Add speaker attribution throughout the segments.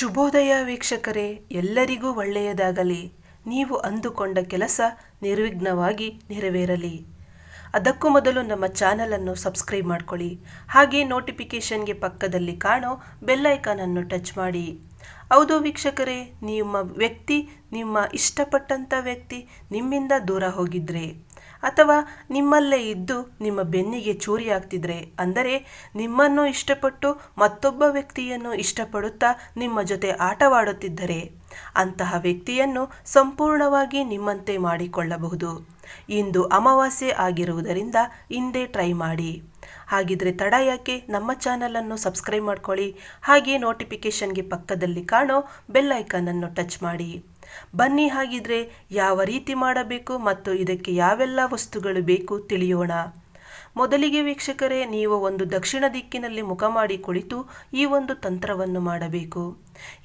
Speaker 1: ಶುಭೋದಯ ವೀಕ್ಷಕರೇ, ಎಲ್ಲರಿಗೂ ಒಳ್ಳೆಯದಾಗಲಿ. ನೀವು ಅಂದುಕೊಂಡ ಕೆಲಸ ನಿರ್ವಿಘ್ನವಾಗಿ ನೆರವೇರಲಿ. ಅದಕ್ಕೂ ಮೊದಲು ನಮ್ಮ ಚಾನಲನ್ನು ಸಬ್ಸ್ಕ್ರೈಬ್ ಮಾಡ್ಕೊಳ್ಳಿ. ಹಾಗೆ ನೋಟಿಫಿಕೇಷನ್ಗೆ ಪಕ್ಕದಲ್ಲಿ ಕಾಣೋ ಬೆಲ್ಲೈಕಾನನ್ನು ಟಚ್ ಮಾಡಿ. ಹೌದು ವೀಕ್ಷಕರೇ, ನಿಮ್ಮ ವ್ಯಕ್ತಿ, ನಿಮ್ಮ ಇಷ್ಟಪಟ್ಟಂಥ ವ್ಯಕ್ತಿ ನಿಮ್ಮಿಂದ ದೂರ ಹೋಗಿದ್ರೆ. ಅಥವಾ ನಿಮ್ಮಲ್ಲೇ ಇದ್ದು ನಿಮ್ಮ ಬೆನ್ನಿಗೆ ಚೂರಿ ಆಗ್ತಿದ್ರೆ ಅಂದರೆ ನಿಮ್ಮನ್ನು ಇಷ್ಟಪಟ್ಟು ಮತ್ತೊಬ್ಬ ವ್ಯಕ್ತಿಯನ್ನು ಇಷ್ಟಪಡುತ್ತಾ ನಿಮ್ಮ ಜೊತೆ ಆಟವಾಡುತ್ತಿದ್ದರೆ ಅಂತಹ ವ್ಯಕ್ತಿಯನ್ನು ಸಂಪೂರ್ಣವಾಗಿ ನಿಮ್ಮಂತೆ ಮಾಡಿಕೊಳ್ಳಬಹುದು. ಇಂದು ಅಮಾವಾಸ್ಯೆ ಆಗಿರುವುದರಿಂದ ಹಿಂದೆ ಟ್ರೈ ಮಾಡಿ. ಹಾಗಿದ್ರೆ ತಡ ಯಾಕೆ? ನಮ್ಮ ಚಾನಲನ್ನು ಸಬ್ಸ್ಕ್ರೈಬ್ ಮಾಡ್ಕೊಳ್ಳಿ. ಹಾಗೆ ನೋಟಿಫಿಕೇಷನ್ಗೆ ಪಕ್ಕದಲ್ಲಿ ಕಾಣೋ ಬೆಲ್ ಐಕನನ್ನು ಟಚ್ ಮಾಡಿ. ಬನ್ನಿ ಹಾಗಿದ್ರೆ ಯಾವ ರೀತಿ ಮಾಡಬೇಕು ಮತ್ತು ಇದಕ್ಕೆ ಯಾವೆಲ್ಲ ವಸ್ತುಗಳು ಬೇಕು ತಿಳಿಯೋಣ. ಮೊದಲಿಗೆ ವೀಕ್ಷಕರೇ, ನೀವು ಒಂದು ದಕ್ಷಿಣ ದಿಕ್ಕಿನಲ್ಲಿ ಮುಖ ಮಾಡಿ ಕುಳಿತು ಈ ಒಂದು ತಂತ್ರವನ್ನು ಮಾಡಬೇಕು.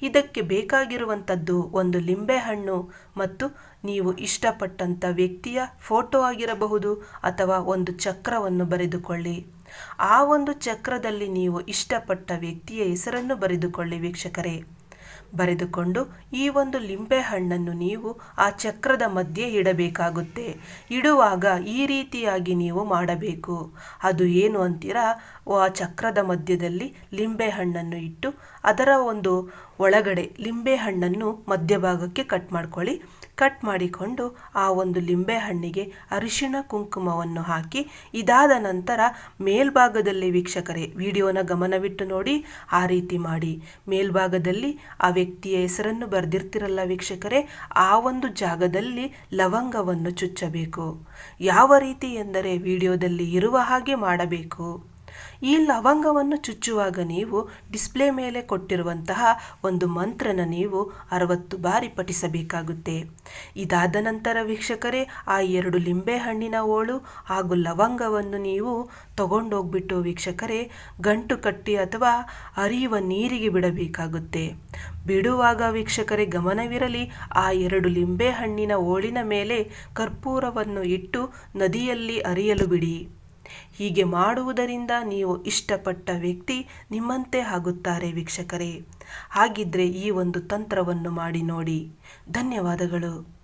Speaker 1: ಇದಕ್ಕೆ ಬೇಕಾಗಿರುವಂಥದ್ದು ಒಂದು ಲಿಂಬೆಹಣ್ಣು ಮತ್ತು ನೀವು ಇಷ್ಟಪಟ್ಟಂಥ ವ್ಯಕ್ತಿಯ ಫೋಟೋ ಆಗಿರಬಹುದು ಅಥವಾ ಒಂದು ಚಕ್ರವನ್ನು ಬರೆದುಕೊಳ್ಳಿ. ಆ ಒಂದು ಚಕ್ರದಲ್ಲಿ ನೀವು ಇಷ್ಟಪಟ್ಟ ವ್ಯಕ್ತಿಯ ಹೆಸರನ್ನು ಬರೆದುಕೊಳ್ಳಿ ವೀಕ್ಷಕರೇ. ಬರೆದುಕೊಂಡು ಈ ಒಂದು ಲಿಂಬೆ ಹಣ್ಣನ್ನು ನೀವು ಆ ಚಕ್ರದ ಮಧ್ಯೆ ಇಡಬೇಕಾಗುತ್ತೆ. ಇಡುವಾಗ ಈ ರೀತಿಯಾಗಿ ನೀವು ಮಾಡಬೇಕು. ಅದು ಏನು ಅಂತೀರಾ? ಆ ಚಕ್ರದ ಮಧ್ಯದಲ್ಲಿ ಲಿಂಬೆ ಹಣ್ಣನ್ನು ಇಟ್ಟು ಅದರ ಒಂದು ಒಳಗಡೆ ಲಿಂಬೆ ಹಣ್ಣನ್ನು ಮಧ್ಯಭಾಗಕ್ಕೆ ಕಟ್ ಮಾಡ್ಕೊಳ್ಳಿ. ಕಟ್ ಮಾಡಿಕೊಂಡು ಆ ಒಂದು ಲಿಂಬೆ ಹಣ್ಣಿಗೆ ಅರಿಶಿಣ ಕುಂಕುಮವನ್ನು ಹಾಕಿ. ಇದಾದ ನಂತರ ಮೇಲ್ಭಾಗದಲ್ಲಿ ವೀಕ್ಷಕರೇ, ವಿಡಿಯೋನ ಗಮನವಿಟ್ಟು ನೋಡಿ, ಆ ರೀತಿ ಮಾಡಿ. ಮೇಲ್ಭಾಗದಲ್ಲಿ ಆ ವ್ಯಕ್ತಿಯ ಹೆಸರನ್ನು ಬರೆದಿರ್ತಿರಲ್ಲ ವೀಕ್ಷಕರೇ, ಆ ಒಂದು ಜಾಗದಲ್ಲಿ ಲವಂಗವನ್ನು ಚುಚ್ಚಬೇಕು. ಯಾವ ರೀತಿ ಎಂದರೆ ವಿಡಿಯೋದಲ್ಲಿ ಇರುವ ಹಾಗೆ ಮಾಡಬೇಕು. ಈ ಲವಂಗವನ್ನು ಚುಚ್ಚುವಾಗ ನೀವು ಡಿಸ್ಪ್ಲೇ ಮೇಲೆ ಕೊಟ್ಟಿರುವಂತಹ ಒಂದು ಮಂತ್ರನ ನೀವು ಅರವತ್ತು ಬಾರಿ ಪಠಿಸಬೇಕಾಗುತ್ತೆ. ಇದಾದ ನಂತರ ವೀಕ್ಷಕರೇ, ಆ ಎರಡು ಲಿಂಬೆ ಹಣ್ಣಿನ ಓಳು ಹಾಗೂ ಲವಂಗವನ್ನು ನೀವು ತಗೊಂಡೋಗ್ಬಿಟ್ಟು ವೀಕ್ಷಕರೇ, ಗಂಟು ಕಟ್ಟಿ ಅಥವಾ ಅರಿಯುವ ನೀರಿಗೆ ಬಿಡಬೇಕಾಗುತ್ತೆ. ಬಿಡುವಾಗ ವೀಕ್ಷಕರೇ, ಗಮನವಿರಲಿ, ಆ ಎರಡು ಲಿಂಬೆ ಹಣ್ಣಿನ ಓಳಿನ ಮೇಲೆ ಕರ್ಪೂರವನ್ನು ಇಟ್ಟು ನದಿಯಲ್ಲಿ ಅರಿಯಲು ಬಿಡಿ. ಹೀಗೆ ಮಾಡುವುದರಿಂದ ನೀವು ಇಷ್ಟಪಟ್ಟ ವ್ಯಕ್ತಿ ನಿಮ್ಮಂತೆ ಆಗುತ್ತಾರೆ ವೀಕ್ಷಕರೇ. ಹಾಗಿದ್ರೆ ಈ ಒಂದು ತಂತ್ರವನ್ನು ಮಾಡಿ ನೋಡಿ. ಧನ್ಯವಾದಗಳು.